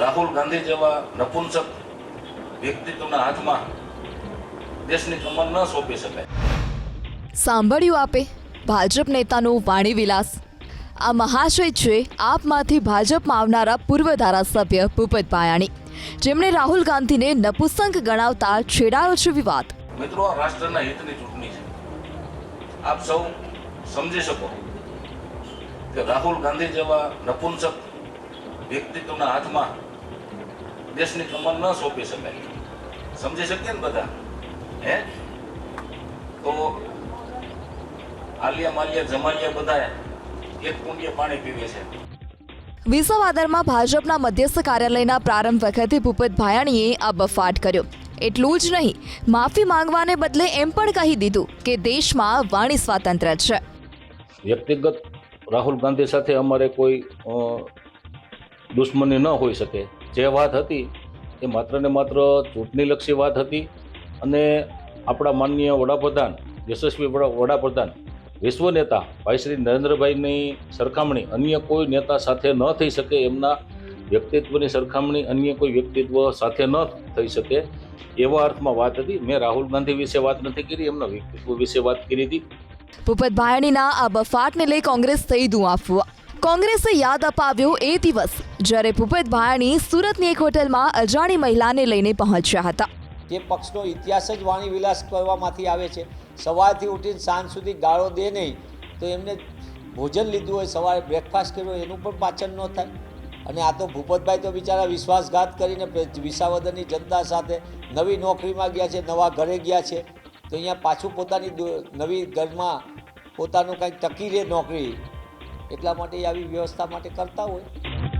રાહુલ ગાંધી જેવા નપુંસક વ્યક્તિત્વના હાથમાં દેશની કમર ન સોંપી શકાય. સાંભળ્યું આપે ભાજપ નેતાનો વાણી વિલાસ. આ મહાશય છે આપમાંથી ભાજપમાં આવનારા પૂર્વ ધારાસભ્ય ભૂપત પાયાણી જેમણે રાહુલ ગાંધીને નપુસંક ગણાવતા છેડાયો છે વિવાદ. મિત્રો આ રાષ્ટ્રના હિતની ચૂંટણી છે. આપ સૌ સમજી શકો કે રાહુલ ગાંધી જેવા નપુંસક વ્યક્તિત્વના હાથમાં દેશની કમર ન સોંપી શકાય. સમજી શકીએ ને બધા? હે? તો આલિયા માલિયા જમાલિયા બધા એક કુંડિયા પાણી પીવે છે. વિસાવાદરમાં ભાજપના મધ્યસ્થ કાર્યાલયના પ્રારંભ વખતે ભૂપત ભાયાણીએ આ બફાટ કર્યો. એટલું જ નહીં માફી માંગવાને બદલે એમ પણ કહી દીધું કે દેશમાં વાણી સ્વાતંત્ર્ય છે. વ્યક્તિગત રાહુલ ગાંધી સાથે અમારે કોઈ દુશ્મની ન હોઈ શકે. જે વાત હતી એ માત્ર ને માત્ર ચૂંટણીલક્ષી વાત હતી અને આપણા માનનીય વડાપ્રધાન, યશસ્વી વડાપ્રધાન, વિશ્વ નેતા ભાઈ શ્રી નરેન્દ્રભાઈની સરખામણી, અન્ય કોઈ નેતા સાથે ન થઈ શકે એમના વ્યક્તિત્વની સરખામણી અન્ય કોઈ વ્યક્તિત્વ સાથે ન થઈ શકે એવા અર્થમાં વાત હતી. મેં રાહુલ ગાંધી વિશે વાત નથી કરી, એમના વ્યક્તિત્વ વિશે વાત કરી હતી. ભૂપત ભાયણીના આ બફાટને લઈ કોંગ્રેસ થઈ દું આપવું કોંગ્રેસે યાદ અપાવ્યો એ દિવસ, જ્યારે ભૂપત ભાયાણી સુરતની એક હોટલમાં અજાણી મહિલાને લઈને પહોંચ્યા હતા. જે પક્ષનો ઇતિહાસ જ વાણી વિલાસ કરવામાંથી આવે છે. સવારથી ઉઠીને સાંજ સુધી ગાળો દે નહીં, તો એમને ભોજન લીધું હોય, સવારે બ્રેકફાસ્ટ કર્યો હોય, એનું પણ પાચન ન થાય. અને આ તો ભૂપતભાઈ તો બિચારા વિશ્વાસઘાત કરીને વિસાવદરની જનતા સાથે નવી નોકરીમાં ગયા છે, નવા ઘરે ગયા છે. તો અહીંયા પાછું પોતાની નવી ઘરમાં પોતાનું કંઈક ટકી રહે નોકરી. એટલા માટે આવી વ્યવસ્થા માટે કરતા હોય.